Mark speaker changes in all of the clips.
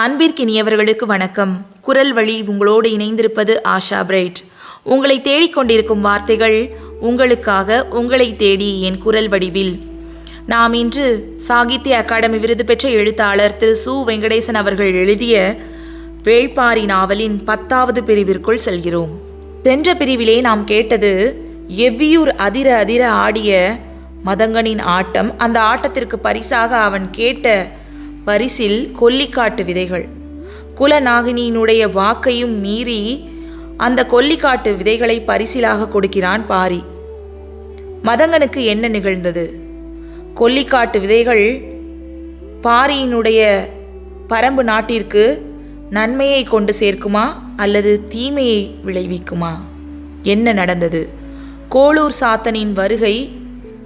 Speaker 1: அன்பிற்கினியவர்களுக்கு வணக்கம். குரல் வழி உங்களோடு இணைந்திருப்பது ஆஷா பிரைட். உங்களை தேடிக்கொண்டிருக்கும் வார்த்தைகள் உங்களுக்காக உங்களை தேடி என் குரல் வடிவில். நாம் இன்று சாகித்ய அகாடமி விருது பெற்ற எழுத்தாளர் திரு சு. வெங்கடேசன் அவர்கள் எழுதிய வேள்பாரி நாவலின் பத்தாவது பிரிவிற்குள் செல்கிறோம். சென்ற பிரிவிலே நாம் கேட்டது எவ்வியூர் அதிர அதிர ஆடிய மதங்கனின் ஆட்டம் அந்த ஆட்டத்திற்கு பரிசாக அவன் கேட்ட பரிசில் கொல்லிக்காட்டு விதைகள். குலநாகினியினுடைய வாக்கையும் மீறி அந்த கொல்லிக்காட்டு விதைகளை பரிசிலாக கொடுக்கிறான் பாரி. மதங்கனுக்கு என்ன நிகழ்ந்தது? கொல்லிக்காட்டு விதைகள் பாரியினுடைய பரம்பு நாட்டிற்கு நன்மையை கொண்டு சேர்க்குமா அல்லது தீமையை விளைவிக்குமா? என்ன நடந்தது? கோளூர் சாத்தனின் வருகை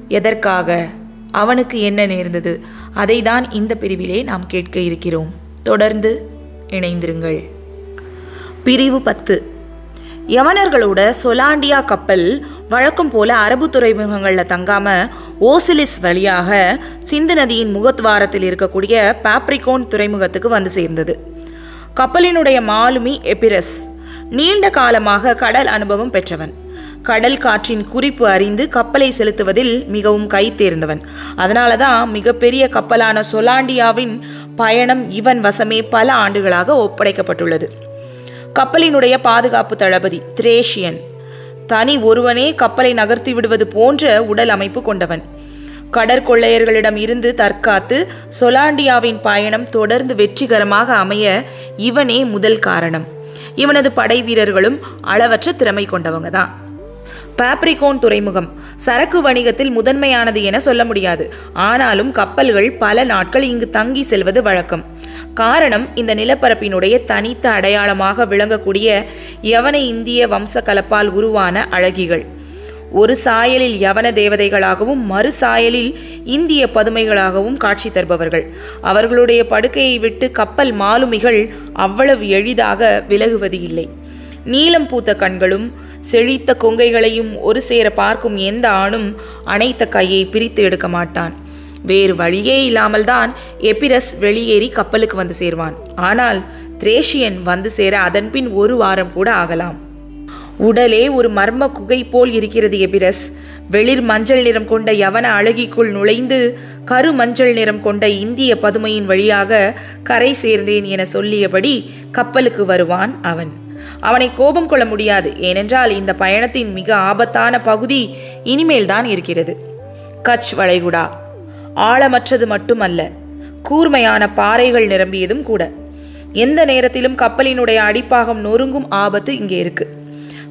Speaker 1: எதற்காக? அவனுக்கு என்ன நேர்ந்தது? அதை தான் இந்த பிரிவிலே நாம் கேட்க இருக்கிறோம். தொடர்ந்து இணைந்திருங்கள். பிரிவு பத்து. யவனர்களோட சொலாண்டியா கப்பல் வழக்கம் போல அரபு துறைமுகங்களில் தங்காம ஓசிலிஸ் வழியாக சிந்து நதியின் முகத்வாரத்தில் இருக்கக்கூடிய பாப்ரிகோன் துறைமுகத்துக்கு வந்து சேர்ந்தது. கப்பலினுடைய மாலுமி எபிரஸ் நீண்ட காலமாக கடல் அனுபவம் பெற்றவன். கடல் காற்றின் குறிப்பு அறிந்து கப்பலை செலுத்துவதில் மிகவும் கைத்தேர்ந்தவன் அதனால தான் மிகப்பெரிய கப்பலான சொலாண்டியாவின் பயணம் இவன் வசமே பல ஆண்டுகளாக ஒப்படைக்கப்பட்டுள்ளது. கப்பலினுடைய பாதுகாப்பு தளபதி திரேஷியன் தனி ஒருவனே கப்பலை நகர்த்தி விடுவது போன்ற உடல் அமைப்பு கொண்டவன். கடற்கொள்ளையர்களிடம் இருந்து தற்காத்து சொலாண்டியாவின் பயணம் தொடர்ந்து வெற்றிகரமாக அமைய இவனே முதல் காரணம். இவனது படை வீரர்களும் அளவற்ற திறமை கொண்டவங்க தான் பாப்ரிகோன் துறைமுகம். சரக்கு வணிகத்தில் முதன்மையானது என சொல்ல முடியாது. ஆனாலும் கப்பல்கள் பல நாட்கள் இங்கு தங்கி செல்வது வழக்கம். காரணம் இந்த நிலப்பரப்பினுடைய தனித்த அடையாளமாக விளங்கக்கூடிய யவன இந்திய வம்ச கலப்பால் உருவான அழகிகள். ஒரு சாயலில் யவன தேவதைகளாகவும் மறு சாயலில் இந்திய பதுமைகளாகவும் காட்சி தருபவர்கள். அவர்களுடைய படுக்கையை விட்டு கப்பல் மாலுமிகள் அவ்வளவு எளிதாக விலகுவது இல்லை. நீலம் பூத்த கண்களும் செழித்த கொங்கைகளையும் ஒரு சேர பார்க்கும் எந்த ஆணும் அனைத்த கையை பிரித்து எடுக்க மாட்டான். வேறு வழியே இல்லாமல் தான் எபிரஸ் வெளியேறி கப்பலுக்கு வந்து சேர்வான். ஆனால் திரேஷியன் வந்து சேர அதன்பின் ஒரு வாரம் கூட ஆகலாம். உடலே ஒரு மர்ம குகை போல் இருக்கிறது எபிரஸ். வெளிர் மஞ்சள் நிறம் கொண்ட யவன அழகிக்குள் நுழைந்து கரு மஞ்சள் நிறம் கொண்ட இந்திய பதுமையின் வழியாக கரை சேர்ந்தேன் என சொல்லியபடி கப்பலுக்கு வருவான் அவன். அவனை கோபம் கொள்ள முடியாது. ஏனென்றால் இந்த பயணத்தின் மிக ஆபத்தான பகுதி இனிமேல் தான் இருக்கிறது. கச் வளைகுடா. ஆழமற்றது மட்டுமல்ல கூர்மையான பாறைகள் நிரம்பியதும் கூட. எந்த நேரத்திலும் கப்பலினுடைய அடிப்பாகம் நொறுங்கும் ஆபத்து இங்கே இருக்கு.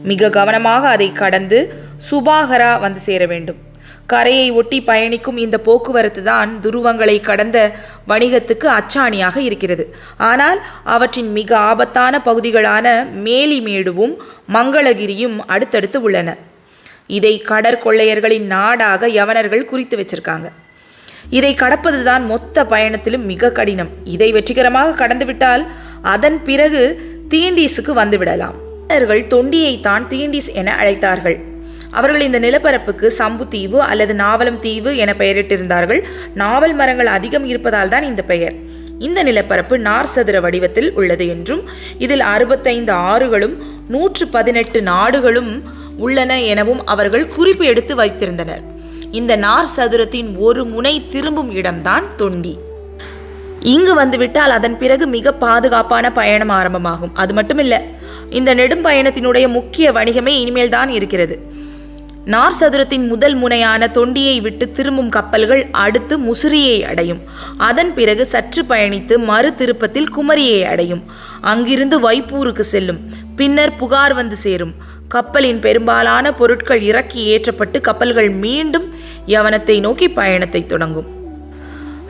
Speaker 1: மிக கவனமாக அதை கடந்து சுபாகரா வந்து சேர வேண்டும். கரையை ஒட்டி பயணிக்கும் இந்த போக்குவரத்து தான் துருவங்களை கடந்த வணிகத்துக்கு அச்சாணியாக இருக்கிறது. ஆனால் அவற்றின் மிக ஆபத்தான பகுதிகளான மேலிமேடுவும் மங்களகிரியும் அடுத்தடுத்து உள்ளன. இதை கடற்கொள்ளையர்களின் நாடாக யவனர்கள் குறித்து வச்சிருக்காங்க. இதை கடப்பதுதான் மொத்த பயணத்திலும் மிக கடினம். இதை வெற்றிகரமாக கடந்துவிட்டால் அதன் பிறகு தீண்டீஸுக்கு வந்துவிடலாம் தொண்டியை தான் தீண்டீஸ் என அழைத்தார்கள். அவர்கள் இந்த நிலப்பரப்புக்கு சம்பு தீவு அல்லது நாவலம் தீவு என பெயரிட்டிருந்தார்கள். நாவல் மரங்கள் அதிகம் இருப்பதால் தான் இந்த பெயர். இந்த நிலப்பரப்பு நார் சதுர வடிவத்தில் உள்ளது என்றும் இதில் அறுபத்தைந்து ஆறுகளும் நூற்று பதினெட்டு நாடுகளும் உள்ளன எனவும் அவர்கள் குறிப்பு எடுத்து வைத்திருந்தனர். இந்த நார் சதுரத்தின் ஒரு முனை திரும்பும் இடம்தான் தொண்டி. இங்கு வந்துவிட்டால் அதன் பிறகு மிக பாதுகாப்பான பயணம் ஆரம்பமாகும். அது மட்டுமில்ல இந்த நெடும் பயணத்தினுடைய முக்கிய வணிகமே இனிமேல் தான் இருக்கிறது. நார் சதுரத்தின் முதல் முனையான தொண்டியை விட்டு திரும்பும் கப்பல்கள் அடுத்து முசிறியை அடையும். அதன் பிறகு சற்று பயணித்து மறு திருப்பத்தில் குமரியை அடையும். அங்கிருந்து வைப்பூருக்கு செல்லும். பின்னர் புகார் வந்து சேரும். கப்பலின் பெரும்பாலான பொருட்கள் இறக்கி ஏற்றப்பட்டு கப்பல்கள் மீண்டும் யவனத்தை நோக்கி பயணத்தை தொடங்கும்.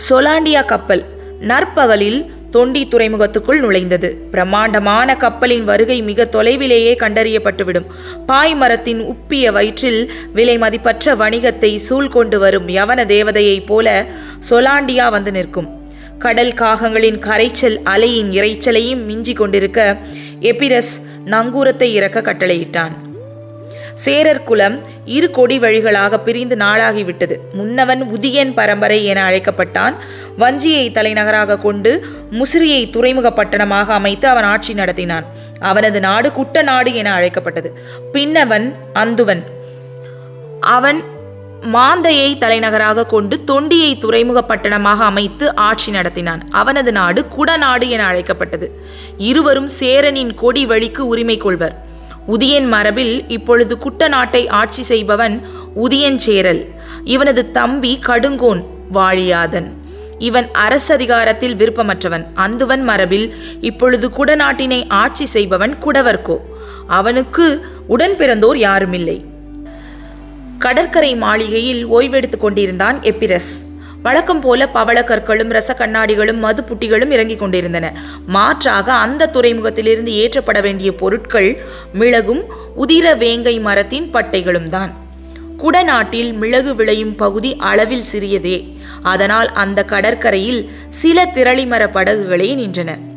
Speaker 1: சொலாண்டியா கப்பல் நற்பகலில் தொண்டி துறைமுகத்துக்குள் நுழைந்தது. பிரம்மாண்டமான கப்பலின் வருகை மிக தொலைவிலேயே கண்டறியப்பட்டுவிடும். பாய் மரத்தின் உப்பிய வயிற்றில் விலை மதிப்பற்ற வணிகத்தை சூழ்கொண்டு வரும் யவன தேவதையைப் போல சொலாண்டியா வந்து நிற்கும். கடல் காகங்களின் கரைச்சல் அலையின் இரைச்சலையும் மிஞ்சி கொண்டிருக்க எபிரஸ் நங்கூரத்தை இறக்க கட்டளையிட்டான். சேரர் குலம் இரு கொடி வழிகளாக பிரிந்து நாளாகிவிட்டது. முன்னவன் உதியன் பரம்பரை என அழைக்கப்பட்டான். வஞ்சியை தலைநகராக கொண்டு முசிறியை துறைமுக பட்டணமாக அமைத்து அவன் ஆட்சி நடத்தினான். அவனது நாடு குட்ட நாடு என அழைக்கப்பட்டது. பின்னவன் அந்துவன். அவன் மாந்தையை தலைநகராக கொண்டு தொண்டியை துறைமுக பட்டணமாக அமைத்து ஆட்சி நடத்தினான். அவனது நாடு குடநாடு என அழைக்கப்பட்டது. இருவரும் சேரனின் கொடி வழிக்கு உரிமை கொள்வர். உதியன் மரபில் இப்பொழுது குட்டநாட்டை ஆட்சி செய்பவன் உதியன் சேரல். இவனது தம்பி கடுங்கோன் வாழியாதன். இவன் அரசதிகாரத்தில் விருப்பமற்றவன். அந்துவன் மரபில் இப்பொழுது குடநாட்டினை ஆட்சி செய்பவன் குடவர்கோ அவனுக்கு உடன் பிறந்தோர் யாருமில்லை. கடற்கரை மாளிகையில் ஓய்வெடுத்துக் கொண்டிருந்தான் எப்பிரஸ். வழக்கம் போல பவள கற்களும் ரச கண்ணாடிகளும் மது புட்டிகளும் இறங்கிக் கொண்டிருந்தன. மாற்றாக அந்த துறைமுகத்திலிருந்து ஏற்றப்பட வேண்டிய பொருட்கள் மிளகும் உதிர வேங்கை மரத்தின் பட்டைகளும் தான். குடநாட்டில் மிளகு விளையும் பகுதி அளவில் சிறியதே. அதனால் அந்த கடற்கரையில் சில திரளிமர படகுகளே நின்றன.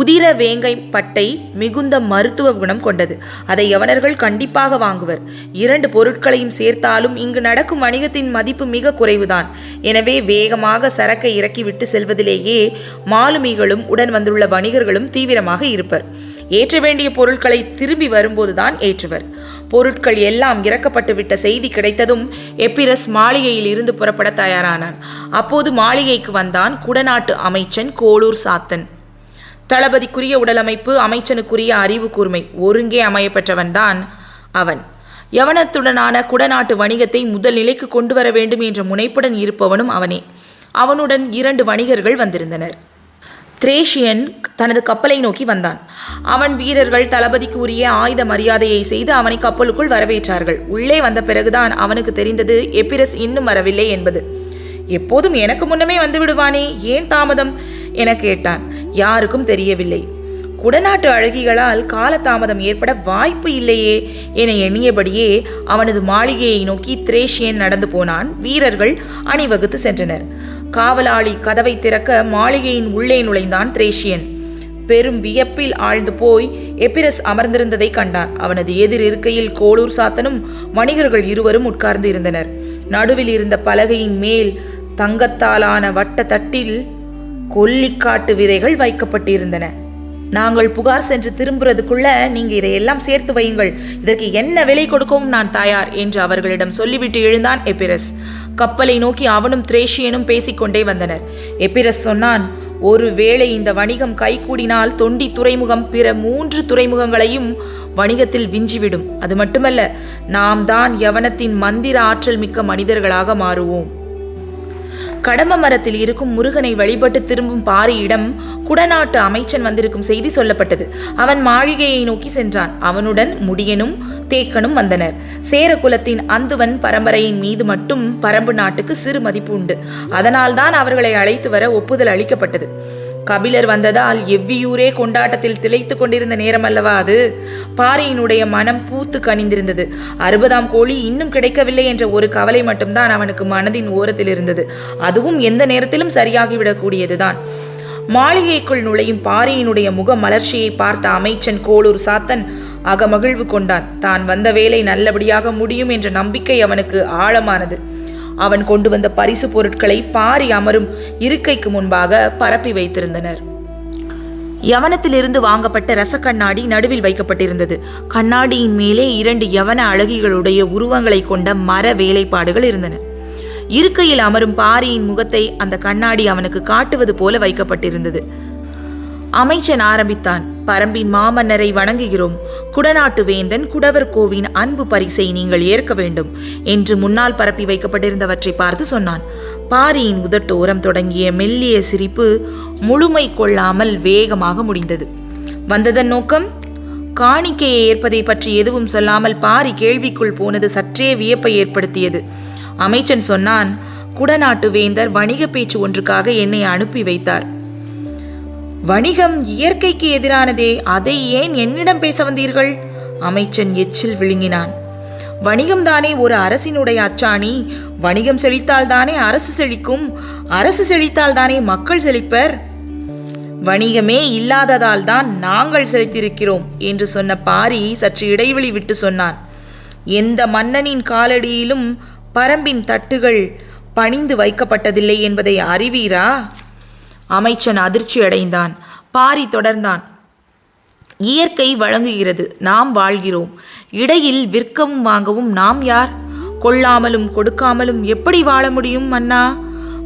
Speaker 1: உதிர வேங்கை பட்டை மிகுந்த மருத்துவ குணம் கொண்டது. அதை யவனர்கள் கண்டிப்பாக வாங்குவர். இரண்டு பொருட்களையும் சேர்த்தாலும் இங்கு நடக்கும் வணிகத்தின் மதிப்பு மிக குறைவுதான். எனவே வேகமாக சரக்கை இறக்கிவிட்டு செல்வதிலேயே மாலுமிகளும் உடன் வந்துள்ள வணிகர்களும் தீவிரமாக இருப்பர். ஏற்ற வேண்டிய பொருட்களை திரும்பி வரும்போதுதான் ஏற்றுவர். பொருட்கள் எல்லாம் இறக்கப்பட்டுவிட்ட செய்தி கிடைத்ததும் எப்பிரஸ் மாளிகையில் இருந்து புறப்பட தயாரானான். அப்போது மாளிகைக்கு வந்தான் குடநாட்டு அமைச்சன் கோளூர் சாத்தன். தளபதிக்குரிய உடலமைப்பு அமைச்சனுக்குரிய அறிவு கூர்மை ஒருங்கே அமையப்பெற்றவன்தான் அவன். யவனத்துடனான குடநாட்டு வணிகத்தை முதல் நிலைக்கு கொண்டு வர வேண்டும் என்ற முனைப்புடன் இருப்பவனும் அவனே. அவனுடன் இரண்டு வணிகர்கள் வந்திருந்தனர். திரேஷியன் தனது கப்பலை நோக்கி வந்தான். அவன் வீரர்கள் தளபதிக்கு உரிய ஆயுத மரியாதையை செய்து அவனை கப்பலுக்குள் வரவேற்றார்கள். உள்ளே வந்த பிறகுதான் அவனுக்கு தெரிந்தது எப்பிரஸ் இன்னும் வரவில்லை என்பது. எப்போதும் எனக்கு முன்னமே வந்து விடுவானே ஏன் தாமதம்? என கேட்டான். யாருக்கும் தெரியவில்லை. குடநாட்டு அழகிகளால் காலதாமதம் ஏற்பட வாய்ப்பு இல்லையே என எண்ணியபடியே அவனது மாளிகையை நோக்கி திரேஷியன் நடந்து போனான். வீரர்கள் அணிவகுத்து சென்றனர். காவலாளி கதவை திறக்க மாளிகையின் உள்ளே நுழைந்தான் திரேஷியன். பெரும் வியப்பில் ஆழ்ந்து போய் எப்பிரஸ் அமர்ந்திருந்ததை கண்டான். அவனது எதிர் இருக்கையில் கோளூர் சாத்தனும் வணிகர்கள் இருவரும் உட்கார்ந்து இருந்தனர். நடுவில் இருந்த பலகையின் மேல் தங்கத்தாலான வட்ட தட்டில் கொல்லிக்காட்டு விதைகள் வைக்கப்பட்டிருந்தன. நாங்கள் புகார் சென்று திரும்புறதுக்குள்ள நீங்க இதையெல்லாம் சேர்த்து வையுங்கள். இதற்கு என்ன விலை கொடுக்கவும் நான் தயார் என்று அவர்களிடம் சொல்லிவிட்டு எழுந்தான் எபிரஸ் கப்பலை நோக்கி அவனும் திரேஷியனும் பேசிக்கொண்டே வந்தனர். எபிரஸ் சொன்னான் ஒருவேளை இந்த வணிகம் கைகூடினால் தொண்டி துறைமுகம் பிற மூன்று துறைமுகங்களையும் வணிகத்தில் விஞ்சிவிடும். அது மட்டுமல்ல நாம் தான் யவனத்தின் மந்திர ஆற்றல் மிக்க மனிதர்களாக மாறுவோம். கடம்ப மரத்தில் இருக்கும் முருகனை வழிபட்டு திரும்பும் பாரியிடம் குடநாட்டு அமைச்சன் வந்திருக்கும் செய்தி சொல்லப்பட்டது. அவன் மாளிகையை நோக்கி சென்றான். அவனுடன் முடியனும் தேக்கனும் வந்தனர். சேர குலத்தின் அந்துவன் பரம்பரையின் மீது மட்டும் பரம்பு நாட்டுக்கு சிறு மதிப்பு உண்டு. அதனால்தான் அவர்களை அழைத்து வர ஒப்புதல் அளிக்கப்பட்டது. கபிலர் வந்ததால் எவ்வியூரே கொண்டாட்டத்தில் திளைத்து கொண்டிருந்த நேரம் அல்லவா அது? பாரியினுடைய மனம் பூத்து கனிந்திருந்தது. அறுபதாம் கோழி இன்னும் கிடைக்கவில்லை என்ற ஒரு கவலை மட்டும்தான் அவனுக்கு மனதின் ஓரத்தில் இருந்தது. அதுவும் எந்த நேரத்திலும் சரியாகிவிடக்கூடியதுதான். மாளிகைக்குள் நுழையும் பாரியினுடைய முக மலர்ச்சியை பார்த்த அமைச்சன் கோளூர் சாத்தன் அகமகிழ்வு கொண்டான். தான் வந்த வேலை நல்லபடியாக முடியும் என்ற நம்பிக்கை அவனுக்கு ஆழமானது. அவன் கொண்டு வந்த பரிசு பொருட்களை பாரி அமரும் இருக்கைக்கு முன்பாக பரப்பி வைத்திருந்தனர். யவனத்திலிருந்து வாங்கப்பட்ட ரசக்கண்ணாடி நடுவில் வைக்கப்பட்டிருந்தது. கண்ணாடியின் மேலே இரண்டு யவன அழகிகளுடைய உருவங்களை கொண்ட மர வேலைப்பாடுகள் இருந்தன. இருக்கையில் அமரும் பாரியின் முகத்தை அந்த கண்ணாடி அவனுக்கு காட்டுவது போல வைக்கப்பட்டிருந்தது. அமைச்சன் ஆரம்பித்தான். பரம்பின் மாமன்னரை வணங்குகிறோம். குடநாட்டு வேந்தன் குடவர் கோவின் அன்பு பரிசை நீங்கள் ஏற்க வேண்டும் என்று முன்னால் பரப்பி வைக்கப்பட்டிருந்தவற்றை பார்த்து சொன்னான். பாரியின் உதட்டோரம் தொடங்கிய மெல்லிய சிரிப்பு முழுமை கொள்ளாமல் வேகமாக முடிந்தது. வந்ததன் நோக்கம்? காணிக்கையை ஏற்பதை பற்றி எதுவும் சொல்லாமல் பாரி கேள்விக்குள் போனது சற்றே வியப்பை ஏற்படுத்தியது. அமைச்சன் சொன்னான் குடநாட்டு வேந்தர் வணிக பேச்சு ஒன்றுக்காக என்னை அனுப்பி வைத்தார். வணிகம் இயற்கைக்கு எதிரானதே அதை ஏன் என்னிடம் பேச வந்தீர்கள்? அமைச்சன் எச்சில் விழுங்கினான். வணிகம்தானே ஒரு அரசினுடைய அச்சாணி. வணிகம் செழித்தால்தானே அரசு செழிக்கும். அரசு செழித்தால்தானே மக்கள் செழிப்பர். வணிகமே இல்லாததால் தான் நாங்கள் செழித்திருக்கிறோம் என்று சொன்ன பாரி சற்று இடைவெளி விட்டு சொன்னான். எந்த மன்னனின் காலடியிலும் பரம்பின் தட்டுகள் பணிந்து வைக்கப்பட்டதில்லை என்பதை அறிவீரா? அமைச்சன் அதிர்ச்சி அடைந்தான். பாரி தொடர்ந்தான். இயற்கை வழங்குகிறது நாம் வாழ்கிறோம். இடையில் விற்கவும் வாங்கவும் நாம் யார்? கொள்ளாமலும் கொடுக்காமலும் எப்படி வாழ முடியும் அண்ணா?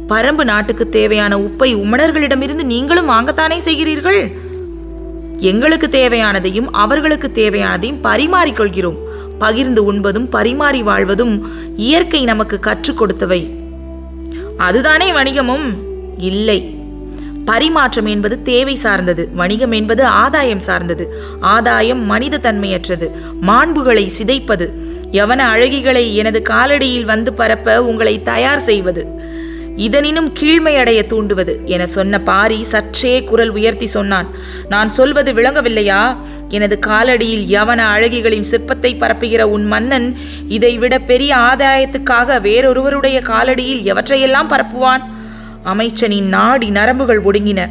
Speaker 1: பரம்பு நாட்டுக்கு தேவையான உப்பை உமணர்களிடமிருந்து நீங்களும் வாங்கத்தானே செய்கிறீர்கள்? எங்களுக்கு தேவையானதையும் அவர்களுக்கு தேவையானதையும் பரிமாறிக்கொள்கிறோம் பகிர்ந்து உண்பதும் பரிமாறி வாழ்வதும் இயற்கை நமக்கு கற்றுக் கொடுத்தவை. அதுதானே வணிகமும்? இல்லை. பரிமாற்றம் என்பது தேவை சார்ந்தது வணிகம் என்பது ஆதாயம் சார்ந்தது. ஆதாயம் மனித தன்மையற்றது மாண்புகளை சிதைப்பது. யவன அழகிகளை எனது காலடியில் வந்து பரப்ப உங்களை தயார் செய்வது. இதனினும் கீழ்மையடைய தூண்டுவது என சொன்ன பாரி சற்றே குரல் உயர்த்தி சொன்னான். நான் சொல்வது விளங்கவில்லையா? எனது காலடியில் யவன அழகிகளின் சிற்பத்தை பரப்புகிற உன் மன்னன் இதைவிட பெரிய ஆதாயத்துக்காக வேறொருவருடைய காலடியில் எவற்றையெல்லாம் பரப்புவான்? அமைச்சனின் நாடி நரம்புகள் ஒடுங்கின.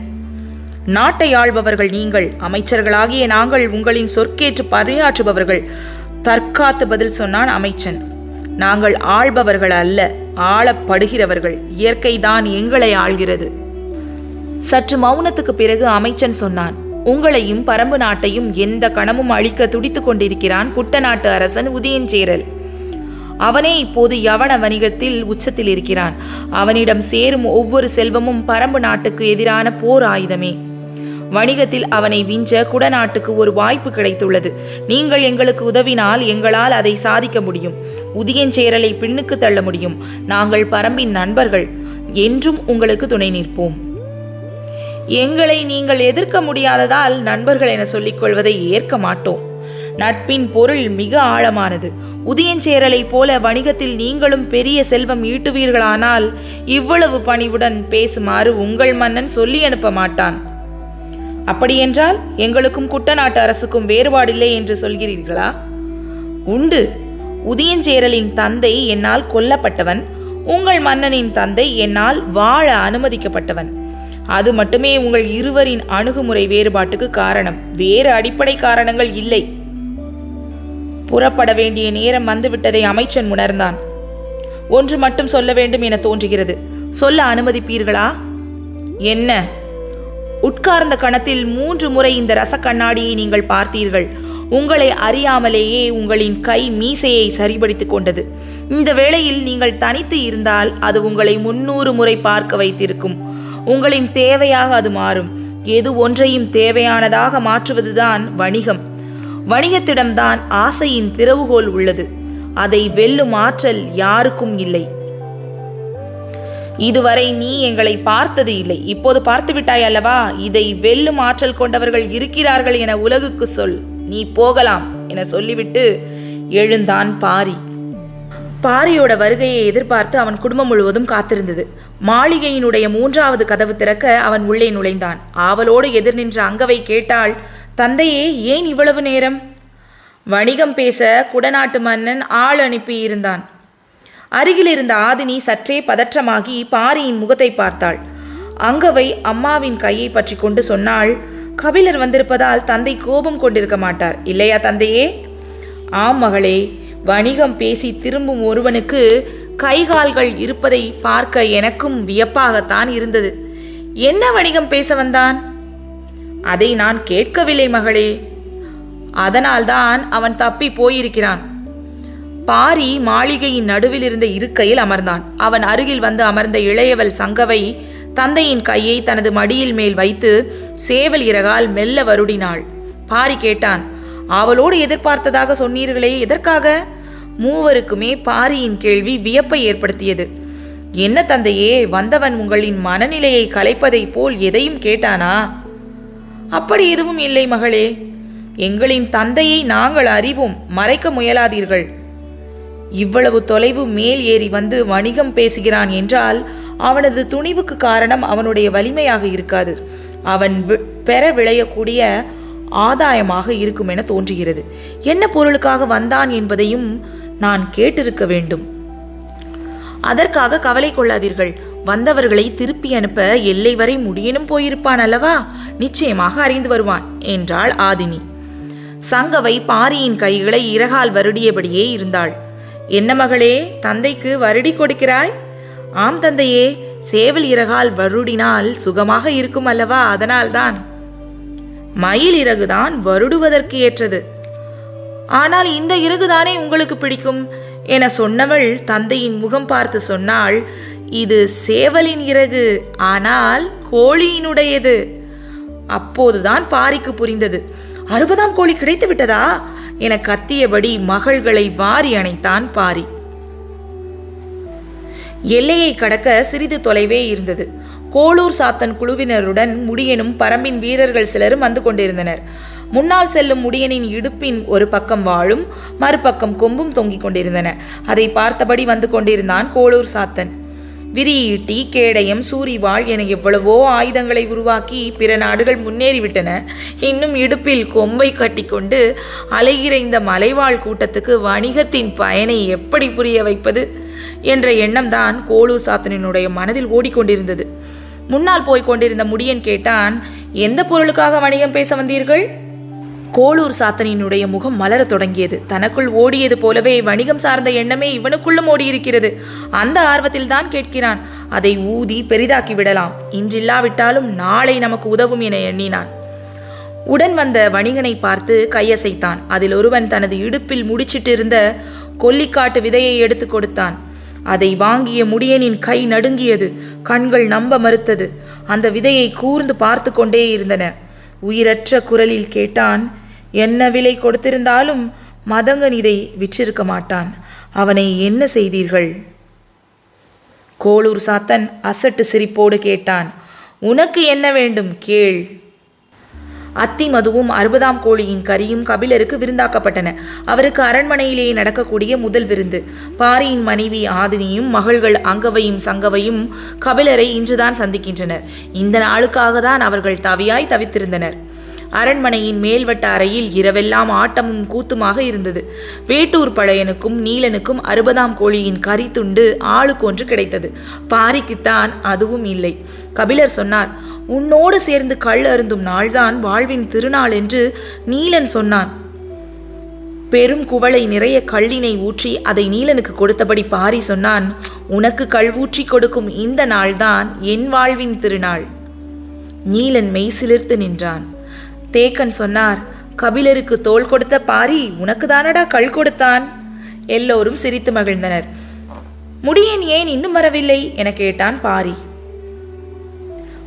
Speaker 1: நாட்டை ஆள்பவர்கள் நீங்கள் அமைச்சர்களாகிய நாங்கள் உங்களின் சொற்கேற்று பணியாற்றுபவர்கள் தற்காத்து பதில் சொன்னான் அமைச்சன். நாங்கள் ஆள்பவர்கள் அல்ல ஆளப்படுகிறவர்கள். இயற்கைதான் எங்களை ஆள்கிறது. சற்று மௌனத்துக்கு பிறகு அமைச்சன் சொன்னான் உங்களையும் பரம்பு நாட்டையும் எந்த கணமும் அழிக்க துடித்துக் கொண்டிருக்கிறான் குட்டநாட்டு அரசன் உதயஞ்சேரல் அவனே இப்போது யவன வணிகத்தில் உச்சத்தில் இருக்கிறான். அவனிடம் சேரும் ஒவ்வொரு செல்வமும் பரம்பு நாட்டுக்கு எதிரான போர் ஆயுதமே. வணிகத்தில் அவனை விஞ்ச குடநாட்டுக்கு ஒரு வாய்ப்பு கிடைத்துள்ளது. நீங்கள் எங்களுக்கு உதவினால் எங்களால் அதை சாதிக்க முடியும். உதியஞ்சேரலை பின்னுக்கு தள்ள முடியும். நாங்கள் பரம்பின் நண்பர்கள். என்றும் உங்களுக்கு துணை நிற்போம். எங்களை நீங்கள் எதிர்க்க முடியாததால் நண்பர்கள் என சொல்லிக் கொள்வதை ஏற்க மாட்டோம். நட்பின் பொருள் மிக ஆழமானது. உதயஞ்சேரலை போல வணிகத்தில் நீங்களும் பெரிய செல்வம் ஈட்டுவீர்களானால் இவ்வளவு பணிவுடன் பேசுமாறு உங்கள் மன்னன் சொல்லி அனுப்ப மாட்டான். அப்படியென்றால் எங்களுக்கும் குட்டநாட்டு அரசுக்கும் வேறுபாடில்லை என்று சொல்கிறீர்களா? உண்டு. உதயஞ்சேரலின் தந்தை என்னால் கொல்லப்பட்டவன். உங்கள் மன்னனின் தந்தை என்னால் வாழ அனுமதிக்கப்பட்டவன். அது மட்டுமே உங்கள் இருவரின் அணுகுமுறை வேறுபாட்டுக்கு காரணம். வேறு அடிப்படை காரணங்கள் இல்லை. புறப்பட வேண்டிய நேரம் வந்துவிட்டதை அமைச்சன் உணர்ந்தான். ஒன்று மட்டும் சொல்ல வேண்டும் என தோன்றுகிறது. சொல்ல அனுமதிப்பீர்களா? என்ன? உட்கார்ந்த கணத்தில் மூன்று முறை இந்த ரசக்கண்ணாடியை நீங்கள் பார்த்தீர்கள். உங்களை அறியாமலேயே உங்களின் கை மீசையை சரிபடுத்திக் கொண்டது. இந்த வேளையில் நீங்கள் தனித்து இருந்தால் அது உங்களை முன்னூறு முறை பார்க்க வைத்திருக்கும். உங்களின் தேவையாக அது மாறும். எது ஒன்றையும் தேவையானதாக மாற்றுவதுதான் வணிகம். வணிகத்திடம்தான் ஆசையின் திறவுகோல் உள்ளது. அதை வெல்லும் ஆற்றல் யாருக்கும் இல்லை. இதுவரை நீ எங்களை பார்த்தது இல்லை. இப்போது பார்த்து விட்டாய் அல்லவா? இதை வெல்லும் ஆற்றல் கொண்டவர்கள் இருக்கிறார்கள் என உலகுக்கு சொல். நீ போகலாம் என சொல்லிவிட்டு எழுந்தான் பாரி. பாரியோட வருகையை எதிர்பார்த்து அவன் குடும்பம் முழுவதும் காத்திருந்தது. மாளிகையினுடைய மூன்றாவது கதவு திறக்க அவன் உள்ளே நுழைந்தான். ஆவலோடு எதிர் நின்ற அங்கவை கேட்டாள் தந்தையே ஏன் இவ்வளவு நேரம்? வணிகம் பேச குடநாட்டு மன்னன் ஆள் அனுப்பி இருந்தான் அருகில் இருந்த ஆதினி சற்றே பதற்றமாகி பாரியின் முகத்தை பார்த்தாள். அங்கவை அம்மாவின் கையை பற்றி கொண்டு சொன்னாள் கபிலர் வந்திருப்பதால் தந்தை கோபம் கொண்டிருக்க மாட்டார் இல்லையா தந்தையே? ஆம் மகளே வணிகம் பேசி திரும்பும் ஒருவனுக்கு கைகால்கள் இருப்பதை பார்க்க எனக்கும் வியப்பாகத்தான் இருந்தது. என்ன வணிகம் பேச வந்தான்? அதை நான் கேட்கவில்லை மகளே. அதனால்தான் அவன் தப்பி போயிருக்கிறான். பாரி மாளிகையின் நடுவில் இருந்த இருக்கையில் அமர்ந்தான். அவன் அருகில் வந்து அமர்ந்த இளையவள் சங்கவை தந்தையின் கையை தனது மடியில் மேல் வைத்து சேவல் இறகால் மெல்ல வருடினாள். பாரி கேட்டான் அவளோடு எதிர்பார்த்ததாக சொன்னீர்களே எதற்காக? மூவருக்குமே பாரியின் கேள்வி வியப்பை ஏற்படுத்தியது. என்ன தந்தையே வந்தவன் உங்களின் மனநிலையை கலைப்பதைப் போல் எதையும் கேட்டானா? அப்படி எதுவும் இல்லை மகளே. எங்களின் தந்தையை நாங்கள் அறிவோம். மறைக்க முயலாதீர்கள். இவ்வளவு தொலைவு மேல் ஏறி வந்து வணிகம் பேசுகிறான் என்றால் அவனது துணிவுக்கு காரணம் அவனுடைய வலிமையாக இருக்காது. அவன் வி- பெற விளையக்கூடிய ஆதாயமாக இருக்கும் என தோன்றுகிறது. என்ன பொருளுக்காக வந்தான் என்பதையும் நான் கேட்டிருக்க வேண்டும். அதற்காக கவலை கொள்ளாதீர்கள். வந்தவர்களை திருப்பி அனுப்ப எல்லை வரை முடியனும் போயிருப்பான் அல்லவா? நிச்சயமாக அறிந்து வருவான் என்றாள் ஆதினி. சங்கவை பாரியின் கைகளை இறகால் வருடியபடியே இருந்தாள். என்ன மகளே தந்தைக்கு வருடி கொடுக்கிறாய்? ஆம் தந்தையே சேவல் இறகால் வருடினால் சுகமாக இருக்கும் அல்லவா அதனால்தான்? மயில் இறகுதான் வருடுவதற்கு ஏற்றது. ஆனால் இந்த இறகுதானே உங்களுக்கு பிடிக்கும்? என சொன்னவள் தந்தையின் முகம் பார்த்து சொன்னாள் இது சேவலின் இறகு ஆனால் கோழியினுடையது. அப்போதுதான் பாரிக்கு புரிந்தது. அறுபதாம் கோழி கிடைத்து விட்டதா? என கத்தியபடி மகள்களை வாரி அணைத்தான் பாரி. எல்லையை கடக்க சிறிது தொலைவே இருந்தது. கோளூர் சாத்தன் குழுவினருடன் முடியனும் பரம்பின் வீரர்கள் சிலரும் வந்து கொண்டிருந்தனர். முன்னால் செல்லும் முடியனின் இடுப்பின் ஒரு பக்கம் வாழும் மறுபக்கம் கொம்பும் தொங்கிக் கொண்டிருந்தன. அதை பார்த்தபடி வந்து கொண்டிருந்தான் கோளூர் சாத்தன். விரியீட்டி கேடயம் சூரிவாள் என எவ்வளவோ ஆயுதங்களை உருவாக்கி பிற நாடுகள் முன்னேறிவிட்டன. இன்னும் இடுப்பில் கொம்பை கட்டிக்கொண்டு அலைகிற இந்த மலைவாழ் கூட்டத்துக்கு வணிகத்தின் பயனை எப்படி புரிய வைப்பது என்ற எண்ணம்தான் கோலு சாத்தனினுடைய மனதில் ஓடிக்கொண்டிருந்தது. முன்னால் போய்க் கொண்டிருந்த முடியன் கேட்டான் எந்த பொருளுக்காக வணிகம் பேச வந்தீர்கள்? கோளூர் சாத்தனினுடைய முகம் மலரத் தொடங்கியது. தனக்குள் ஓடியது போலவே வணிகம் சார்ந்த எண்ணமே இவனுக்குள்ளும் ஓடியிருக்கிறது. அந்த ஆர்வத்தில் தான் கேட்கிறான் அதை ஊதி பெரிதாக்கி விடலாம். இன்றில்லாவிட்டாலும் நாளை நமக்கு உதவும் என எண்ணினான். உடன் வந்த வணிகனை பார்த்து கையசைத்தான். அதில் ஒருவன் தனது இடுப்பில் முடிச்சிட்டிருந்த கொல்லிக்காட்டு விதையை எடுத்து கொடுத்தான். அதை வாங்கிய முடியனின் கை நடுங்கியது. கண்கள் நம்ப மறுத்தது. அந்த விதையை கூர்ந்து பார்த்து கொண்டே இருந்தன. உயிரற்ற குரலில் கேட்டான் என்ன விலை கொடுத்திருந்தாலும் மதங்கன் இதை விற்றிருக்க மாட்டான். அவனை என்ன செய்தீர்கள்? கோளூர் சாத்தன் அசட்டு சிரிப்போடு கேட்டான் உனக்கு என்ன வேண்டும்? கேள். அத்தி மதுவும் அறுபதாம் கோழியின் கரியும் கபிலருக்கு விருந்தாக்கப்பட்டன. அவருக்கு அரண்மனையிலேயே நடக்கக்கூடிய முதல் விருந்து. பாரியின் மனைவி ஆதினியும் மகள்கள் அங்கவையும் சங்கவையும் கபிலரை இன்றுதான் சந்திக்கின்றனர். இந்த நாளுக்காக தான் அவர்கள் தவியாய் தவித்திருந்தனர். அரண்மனையின் மேல்வட்ட அறையில் இரவெல்லாம் ஆட்டமும் கூத்துமாக இருந்தது. வேட்டூர் பழையனுக்கும் நீலனுக்கும் அறுபதாம் கோழியின் கரித்துண்டு ஆளுக்கு ஆளுக்கொன்று கிடைத்தது. பாரிக்குத்தான் அதுவும் இல்லை. கபிலர் சொன்னார் உன்னோடு சேர்ந்து கள் அருந்தும் நாள்தான் வாழ்வின் திருநாள் என்று நீலன் சொன்னான். பெரும் குவளை நிறைய கள்ளினை ஊற்றி அதை நீலனுக்கு கொடுத்தபடி பாரி சொன்னான் உனக்கு கள் கொடுக்கும் இந்த நாள்தான் என் வாழ்வின் திருநாள். நீலன் மெய்சிலிர்த்து நின்றான். தேக்கன் சொன்னார் கபிலருக்கு தோள் கொடுத்த பாரி உனக்கு தானடா கல் கொடுத்தான்? எல்லோரும் சிரித்து மகிழ்ந்தனர். முடியன் ஏன் இன்னும் வரவில்லை? என கேட்டான் பாரி.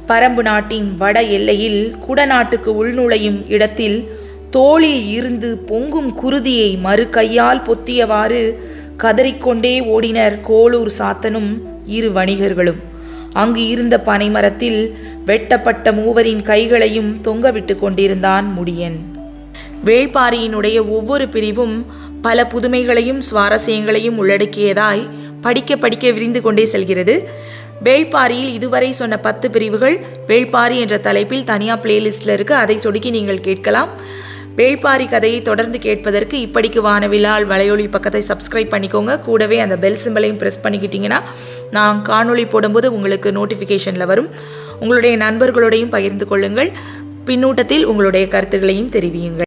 Speaker 1: பரம்பு நாட்டின் வட எல்லையில் குடநாட்டுக்கு உள்நுழையும் இடத்தில் தோளில் இருந்து பொங்கும் குருதியை மறு கையால் பொத்தியவாறு கதறிக்கொண்டே ஓடினர் கோளூர் சாத்தனும் இரு வணிகர்களும். அங்கு இருந்த பனைமரத்தில் வெட்டப்பட்ட மூவரின் கைகளையும் தொங்கவிட்டு கொண்டிருந்தான் முடியன். வேள்பாரியினுடைய ஒவ்வொரு பிரிவும் பல புதுமைகளையும் சுவாரஸ்யங்களையும் உள்ளடக்கியதாய் படிக்க படிக்க விரிந்து கொண்டே செல்கிறது. வேள்பாரியில் இதுவரை சொன்ன பத்து பிரிவுகள் வேள்பாரி என்ற தலைப்பில் தனியாக பிளேலிஸ்டில் இருக்குது அதை சொடுக்கி நீங்கள் கேட்கலாம். வேள்பாரி கதையை தொடர்ந்து கேட்பதற்கு இப்படிக்கு வானவிலால் வலையொலி பக்கத்தை சப்ஸ்கிரைப் பண்ணிக்கோங்க. கூடவே அந்த பெல் சிம்பிளையும் ப்ரெஸ் பண்ணிக்கிட்டிங்கன்னா நான் காணொளி போடும்போது உங்களுக்கு நோட்டிஃபிகேஷனில் வரும். உங்களுடைய நண்பர்களோடையும் பகிர்ந்து கொள்ளுங்கள். பின்னூட்டத்தில் உங்களுடைய கருத்துக்களையும் தெரிவியுங்கள்.